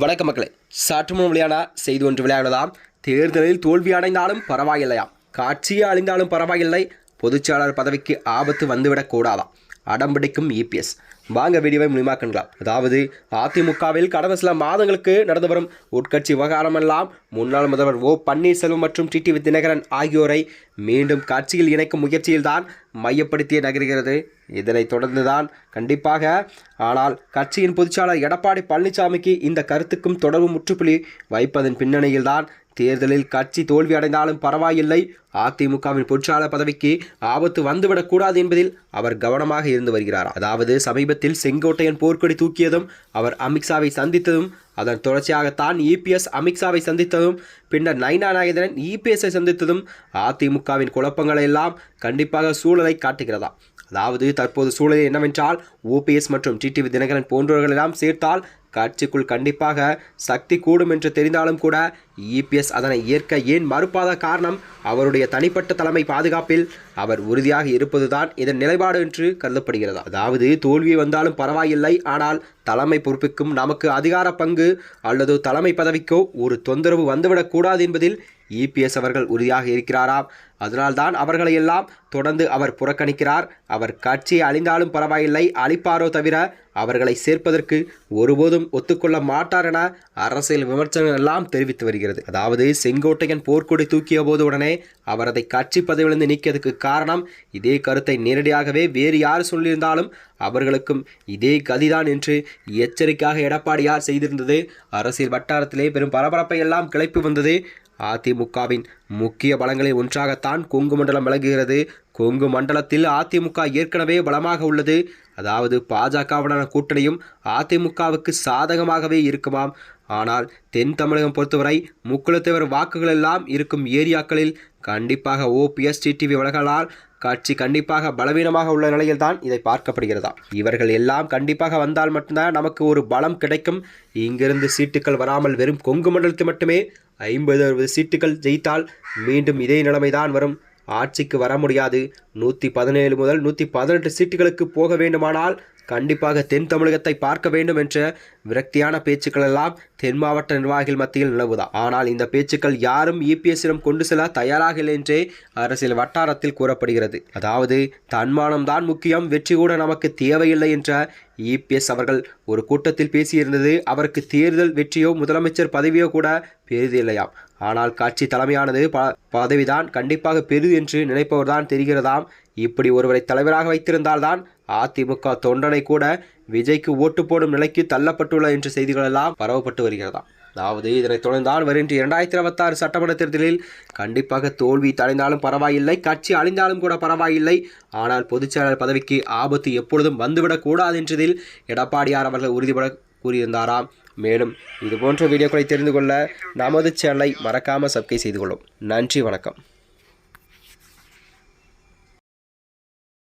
வணக்க மக்களே. சற்று முன் வெளியான செய்தி ஒன்று விளையாடலாம் தேர்தலில் தோல்வி அடைந்தாலும் பரவாயில்லையாம். காட்சியே அழிந்தாலும் பரவாயில்லை. பொதுச்செயலாளர் பதவிக்கு ஆபத்து வந்துவிடக்கூடாதாம் அடம்பிடிக்கும் இபிஎஸ் வாங்க வீடியோவை முழுமாக்கலாம் அதாவது அதிமுகவில் கடந்த சில மாதங்களுக்கு நடந்து வரும் உட்கட்சி விவகாரமெல்லாம் முன்னாள் முதல்வர் ஓ பன்னீர்செல்வம் மற்றும் டிடிவி தினகரன் ஆகியோரை மீண்டும் கட்சியில் இணைக்கும் முயற்சியில்தான் மையப்படுத்திய நகர்கிறது. இதனைத் தொடர்ந்துதான் கண்டிப்பாக ஆனால் கட்சியின் பொதுச்சாளர் எடப்பாடி பழனிசாமிக்கு இந்த கருத்துக்கும் தொடர்பு முற்றுப்புள்ளி வைப்பதன் பின்னணியில்தான் தேர்தலில் கட்சி தோல்வி அடைந்தாலும் பரவாயில்லை. அதிமுகவின் பொதுச்சாளர் பதவிக்கு ஆபத்து வந்துவிடக்கூடாது என்பதில் அவர் கவனமாக இருந்து வருகிறார். அதாவது சமீபத்தில் செங்கோட்டையன் போர்க்கொடி தூக்கியதும் அவர் அமித்ஷாவை சந்தித்ததும் அதன் தொடர்ச்சியாகத்தான் இபிஎஸ் அமித்ஷாவை சந்தித்ததும் பின்னர் நைனா நாகேந்திரன் இபிஎஸ்ஐ சந்தித்ததும் அதிமுகவின் குழப்பங்களை எல்லாம் கண்டிப்பாக சூழலை காட்டுகிறதா? அதாவது தற்போது சூழல் என்னவென்றால் ஓபிஎஸ் மற்றும் டிடிவி தினகரன் போன்றவர்களெல்லாம் சேர்த்தால் கட்சிக்குள் கண்டிப்பாக சக்தி கூடும் என்று தெரிந்தாலும் கூட இபிஎஸ் அதனை ஏற்க ஏன் மறுப்பாத காரணம் அவருடைய தனிப்பட்ட தலைமை பாதுகாப்பில் அவர் உறுதியாக இருப்பதுதான் இதன் நிலைப்பாடு என்று கருதப்படுகிறது. அதாவது தோல்வி வந்தாலும் பரவாயில்லை ஆனால் தலைமை பொறுப்புக்கும் நமக்கு அதிகார பங்கு அல்லது தலைமை பதவிக்கோ ஒரு தொந்தரவு வந்துவிடக்கூடாது என்பதில் இபிஎஸ் அவர்கள் உறுதியாக இருக்கிறாராம். அதனால்தான் அவர்களை எல்லாம் தொடர்ந்து அவர் புறக்கணிக்கிறார். அவர் கட்சியை அழிந்தாலும் பரவாயில்லை. அழிப்பாரோ தவிர அவர்களை சேர்ப்பதற்கு ஒருபோதும் ஒத்துக்கொள்ள மாட்டார் என அரசியல் விமர்சனம் எல்லாம் தெரிவித்து வருகிறது. அதாவது செங்கோட்டையன் போர்க்கொடி தூக்கிய போது உடனே அவரதை கட்சி பதவியிலிருந்து நீக்கியதுக்கு காரணம் இதே கருத்தை நேரடியாகவே வேறு யார் சொல்லியிருந்தாலும் அவர்களுக்கும் இதே கதிதான் என்று எச்சரிக்கையாக எடப்பாடியார் செய்திருந்தது. அரசியல் வட்டாரத்திலே பெரும் பரபரப்பை எல்லாம் கிளப்பி வந்தது அதிமுகவின் முக்கிய பலங்களில் ஒன்றாகத்தான் கொங்கு மண்டலம் விளங்குகிறது கொங்கு மண்டலத்தில் அதிமுக ஏற்கனவே பலமாக உள்ளது. அதாவது பாஜகவுடனான கூட்டணியும் அதிமுகவுக்கு சாதகமாகவே இருக்குமாம். ஆனால் தென் தமிழகம் பொறுத்தவரை முக்குளத்தவர் வாக்குகள் எல்லாம் இருக்கும் ஏரியாக்களில் கண்டிப்பாக ஓபிஎஸ் டிடிவி விலகலால் கட்சி கண்டிப்பாக பலவீனமாக உள்ள நிலையில் தான் இதை பார்க்கப்படுகிறதா. இவர்கள் எல்லாம் கண்டிப்பாக வந்தால் மட்டும்தான் நமக்கு ஒரு பலம் கிடைக்கும். இங்கிருந்து சீட்டுகள் வராமல் வெறும் கொங்கு மண்டலத்தில் மட்டுமே ஐம்பது அறுபது சீட்டுகள் ஜெயித்தால் மீண்டும் இதே நிலைமைதான் வரும். ஆட்சிக்கு வர முடியாது. நூற்றி பதினேழு முதல் நூற்றி பதினெட்டு சீட்டுகளுக்கு போக வேண்டுமானால் கண்டிப்பாக தென் தமிழகத்தை பார்க்க வேண்டும் என்ற விரக்தியான பேச்சுக்கள் எல்லாம் தென் மாவட்ட நிர்வாகிகள் மத்தியில் நிலவுதா? ஆனால் இந்த பேச்சுக்கள் யாரும் இபிஎஸ்ஸிடம் கொண்டு செல்ல தயாராக இல்லை என்றே அரசியல் வட்டாரத்தில் கூறப்படுகிறது. அதாவது தன்மானம் தான் முக்கியம் வெற்றி கூட நமக்கு தேவையில்லை என்ற இபிஎஸ் அவர்கள் ஒரு கூட்டத்தில் பேசியிருந்தது அவருக்கு தேர்தல் வெற்றியோ முதலமைச்சர் பதவியோ கூட பெரிது இல்லையாம். ஆனால் கட்சி தலைமையானது ப பதவிதான் கண்டிப்பாக பெரிது என்று நினைப்பவர்தான் தெரிகிறதாம். இப்படி ஒருவரை தலைவராக வைத்திருந்தால்தான் அதிமுக தொண்டனை கூட விஜய்க்கு ஓட்டு போடும் நிலைக்கு தள்ளப்பட்டுள்ள என்ற செய்திகள் எல்லாம் பரவப்பட்டு வருகிறதா? அதாவது இதனைத் தொடர்ந்தால் வருகின்ற இரண்டாயிரத்தி இருபத்தாறு சட்டமன்ற தேர்தலில் கண்டிப்பாக தோல்வி தடைந்தாலும் பரவாயில்லை கட்சி அழிந்தாலும் கூட பரவாயில்லை. ஆனால் பொதுச்செயலாளர் பதவிக்கு ஆபத்து எப்பொழுதும் வந்துவிடக்கூடாது என்றதில் எடப்பாடியார் அவர்கள் உறுதிபட கூறியிருந்தாராம் மேலும் இது போன்ற வீடியோக்களை தெரிந்து கொள்ள நமது சேனலை மறக்காமல் சப்ஸ்கிரைப் செய்து கொள்ளும். நன்றி வணக்கம்.